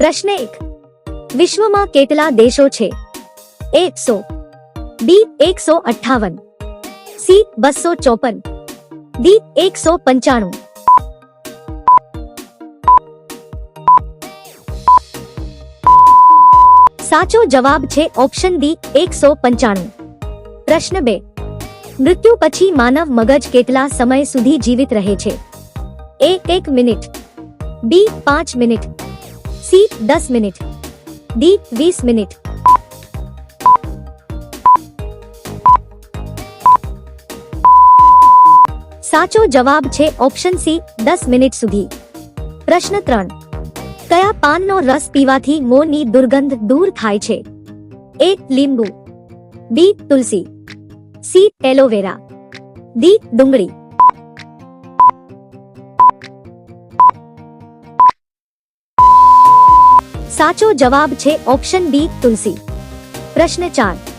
પ્રશ્ન એક વિશ્વમાં કેટલા દેશો છે એકસો બી એકસો અઠાવન સી બસો ચોપન ડી એકસો પંચાણું સાચો જવાબ છે ઓપ્શન ડી એકસો પંચાણું પ્રશ્ન બે મૃત્યુ પછી માનવ મગજ કેટલા સમય સુધી જીવિત રહે છે એ એક મિનિટ બી પાંચ મિનિટ સી દસ મિનિટ ડી વીસ મિનિટ સાચો જવાબ છે ઓપ્શન સી દસ મિનિટ સુધી પ્રશ્ન ત્રણ કયા પાનનો રસ પીવાથી મોંની દુર્ગંધ દૂર થાય છે એ લીંબુ બી તુલસી સી એલોવેરા ડી ડુંગળી સાચો જવાબ છે ઓપ્શન બી તુલસી પ્રશ્ન 4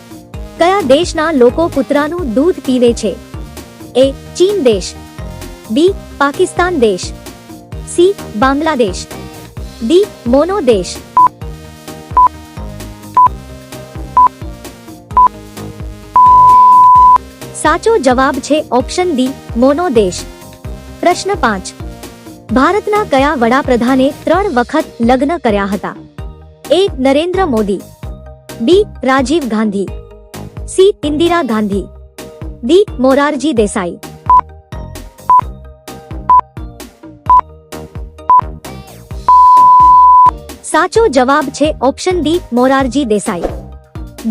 કયા દેશના લોકો પુત્રાનું દૂધ પીવે છે એ ચીન દેશ બી પાકિસ્તાન દેશ સી બાંગ્લાદેશ ડી મોનો દેશ સાચો જવાબ છે ઓપ્શન ડી મોનો દેશ પ્રશ્ન 5 ભારત ના કયા વડા પ્રધાન એ ત્રણ વખત લગન કર્યા હતા A Narendra Modi B Rajiv Gandhi C Indira Gandhi D Morarji Desai સાચો જવાબ છે ઓપ્શન ડી મોરારજી દેસાઈ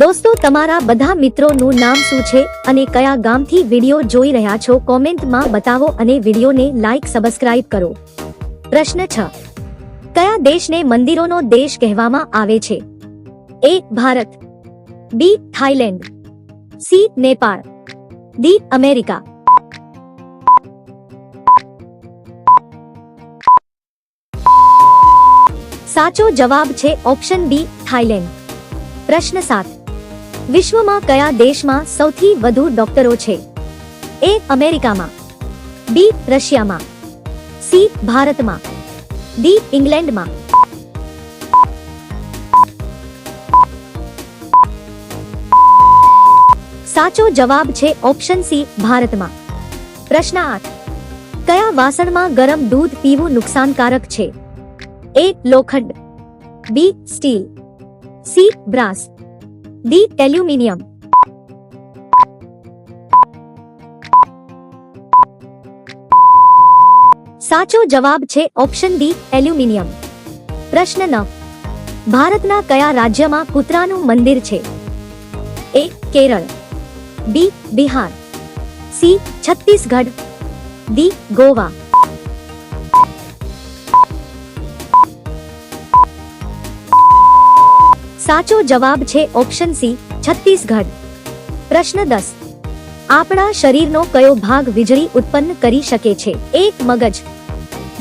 દોસ્તો તમારા બધા મિત્રોનું નામ શું છે અને કયા ગામથી વિડીયો જોઈ રહ્યા છો કોમેન્ટમાં બતાવો અને વિડીયોને લાઈક સબસ્ક્રાઇબ કરો પ્રશ્ન છ કયા દેશને મંદિરોનો દેશ કહેવામાં આવે છે A Bharat B Thailand C Nepal D America સાચો જવાબ છે ઓપ્શન બી થાઈલેન્ડ પ્રશ્ન સાત વિશ્વમાં કયા દેશમાં સૌથી વધુ ડોક્ટરો છે એ અમેરિકામાં બી રશિયામાં સી ભારતમાં दी इंग्लैंड मा साचो जवाब छे ऑप्शन सी भारत मा प्रश्न आठ कया वासण मा गरम दूध पीवु नुकसानकारक छे ए लोखंड B steel C brass D aluminium સાચો જવાબ છે ઓપ્શન ડી એલ્યુમિનિયમ પ્રશ્ન નવ ભારતના કયા રાજ્યમાં કૂતરાનું મંદિર છે A Kerala B Bihar C Chhattisgarh D Goa સાચો જવાબ છે ઓપ્શન સી છત્તીસગઢ પ્રશ્ન દસ આપણા શરીરનો કયો ભાગ વીજળી ઉત્પન્ન કરી શકે છે એક મગજ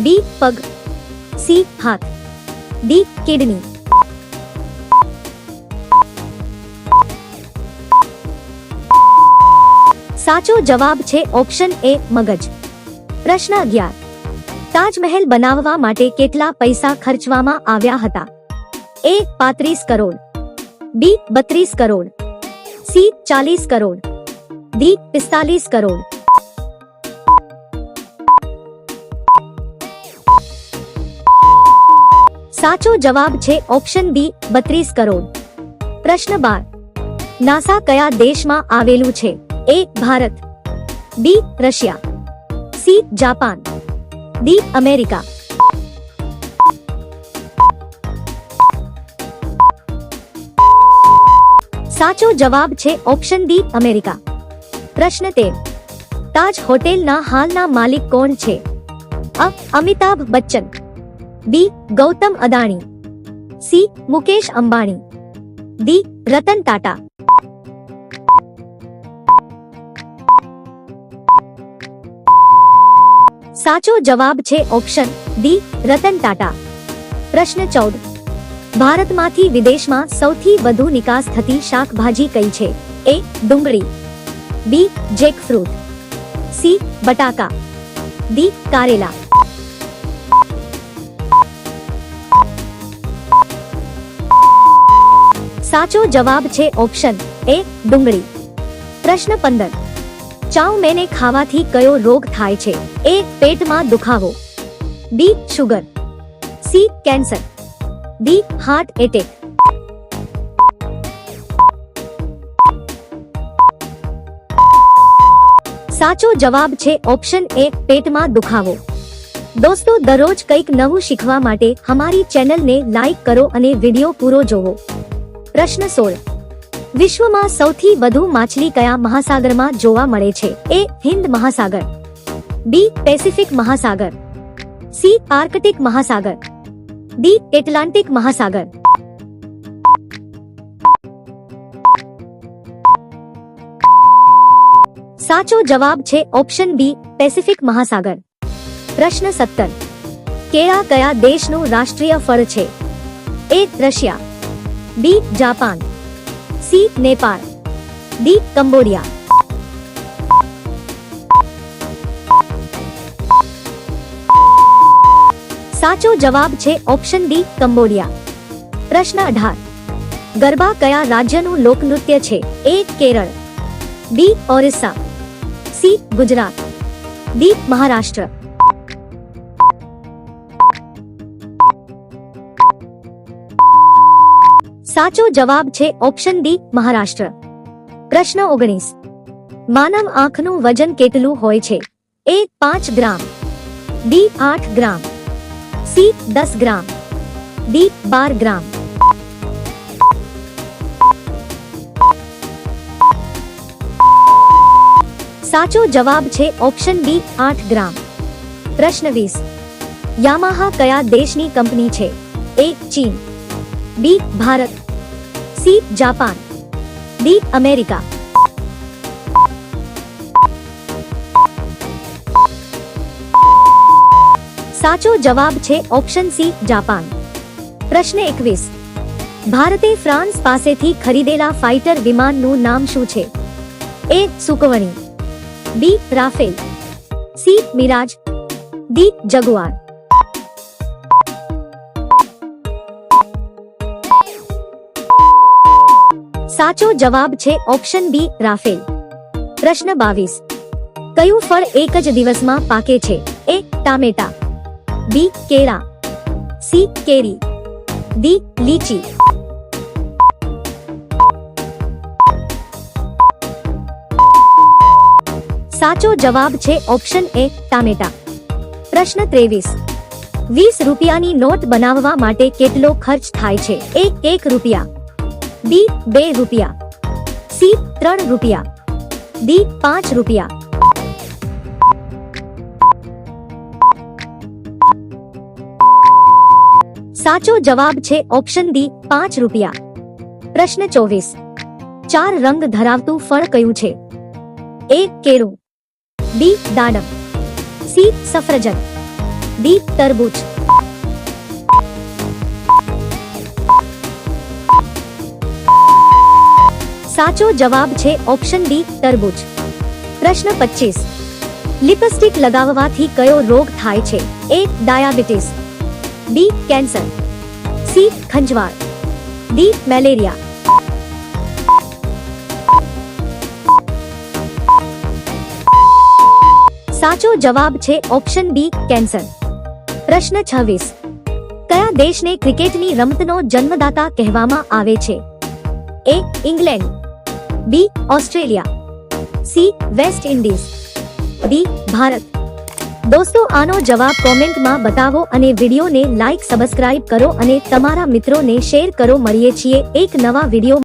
डी पग सी हाथ डी किडनी साचो जवाब छे ऑप्शन ए मगज प्रश्न अग्यार ताजमहल बनावा माटे केतला पैसा खर्चवामा आव्या हता ए पात्रीस करोड़ बी बत्रीस करोड़ सी चालीस करोड़ डी पिस्तालीस करोड़ સાચો જવાબ છે ઓપ્શન બી 32 કરોડ પ્રશ્ન 12 નાસા કયા દેશમાં આવેલું છે A Bharat B Russia C Japan D America સાચો જવાબ છે ઓપ્શન ડી અમેરિકા પ્રશ્ન 13 તાજ હોટેલ ના હાલના માલિક કોણ છે A Amitabh Bachchan B Gautam Adani C Mukesh Ambani D Ratan Tata સાચો જવાબ છે ઓપ્શન ડી રતન ટાટા પ્રશ્ન ચૌદ ભારતમાંથી વિદેશમાં સૌથી વધુ નિકાસ થતી શાકભાજી કઈ છે એ ડુંગળી બી જેકફ્રૂટ સી બટાકા ડી કારેલા સાચો જવાબ છે ઓપ્શન A ડુંગળી પ્રશ્ન 15 ચાઉ મેને ખાવા થી કયો રોગ થાય છે A પેટમાં દુખાવો B sugar C cancer D heart attack સાચો જવાબ છે ઓપ્શન A પેટમાં દુખાવો દોસ્તો દરરોજ કંઈક નવું શીખવા માટે અમારી ચેનલને લાઈક કરો અને વિડિયો પૂરો જોવો प्रश्न 16 विश्व मां સૌથી વધુ માછલી કયા મહાસાગર માં જોવા મળે છે એ હિંદ મહાસાગર બી પેસિફિક મહાસાગર સી આર્કટિક મહાસાગર ડી એટલાન્ટિક મહાસાગર સાચો જવાબ છે ઓપ્શન બી પેસિફિક મહાસાગર प्रश्न 17 કેળા કયા દેશ નો રાષ્ટ્રીય ફળ છે A Russia B Japan C Nepal D Cambodia साचो जवाब छे ऑप्शन डी कंबोडिया प्रश्न अठार गरबा कया राज्य नु लोक नृत्य छे A Kerala B Orissa C Gujarat D Maharashtra સાચો જવાબ છે ઓપ્શન D મહારાષ્ટ્ર પ્રશ્ન 19 માનમ આંખનું વજન કેટલું હોય છે A 5 gram D 8 gram C 10 gram D 12 ગ્રામ સાચો જવાબ છે ઓપ્શન B 8 ગ્રામ પ્રશ્ન 20 Yamaha કયા દેશની કંપની છે A ચીન B Bharat C Japan D America साचो जवाब छे ऑप्शन सी जापान प्रश्न एक भारत फ्रांस पासे थी खरीदेला फाइटर विमान नु नाम शु A सुकवणी B Rafale C Mirage D Jaguar સાચો જવાબ છે ઓપ્શન બી રાફેલ પ્રશ્ન બાવીસ કયું ફળ એક જ દિવસમાં પાકે છે એ ટામેટા બી કેળા સી કેરી ડી લીચી સાચો જવાબ છે ઓપ્શન એ ટામેટા પ્રશ્ન ત્રેવીસ વીસ રૂપિયાની નોટ બનાવવા માટે કેટલો ખર્ચ થાય છે એક એક રૂપિયા डी ₹10 सी ₹3 डी ₹5 સાચો જવાબ છે ઓપ્શન D ₹5 પ્રશ્ન 24 ચાર રંગ ધરાવતું ફળ કયું છે A કેળું B દાડમ C સફરજન D તરબૂચ સાચો જવાબ છે ઓપ્શન બી તરબૂચ પ્રશ્ન 25 લિપસ્ટીક લગાવવાથી કયો રોગ થાય છે A diabetes B cancer C ખંજવાળ D malaria સાચો જવાબ છે ઓપ્શન બી કેન્સર પ્રશ્ન 26 કયા દેશને ક્રિકેટની રમતનો જન્મદાતા કહેવામાં આવે છે A England B Australia C West Indies D Bharat દોસ્તો આનો જવાબ કોમેન્ટમાં બતાવો અને વિડીયોને લાઇક સબસ્ક્રાઇબ કરો અને તમારા મિત્રોને શેર કરો મળીએ છીએ એક નવા વિડીયો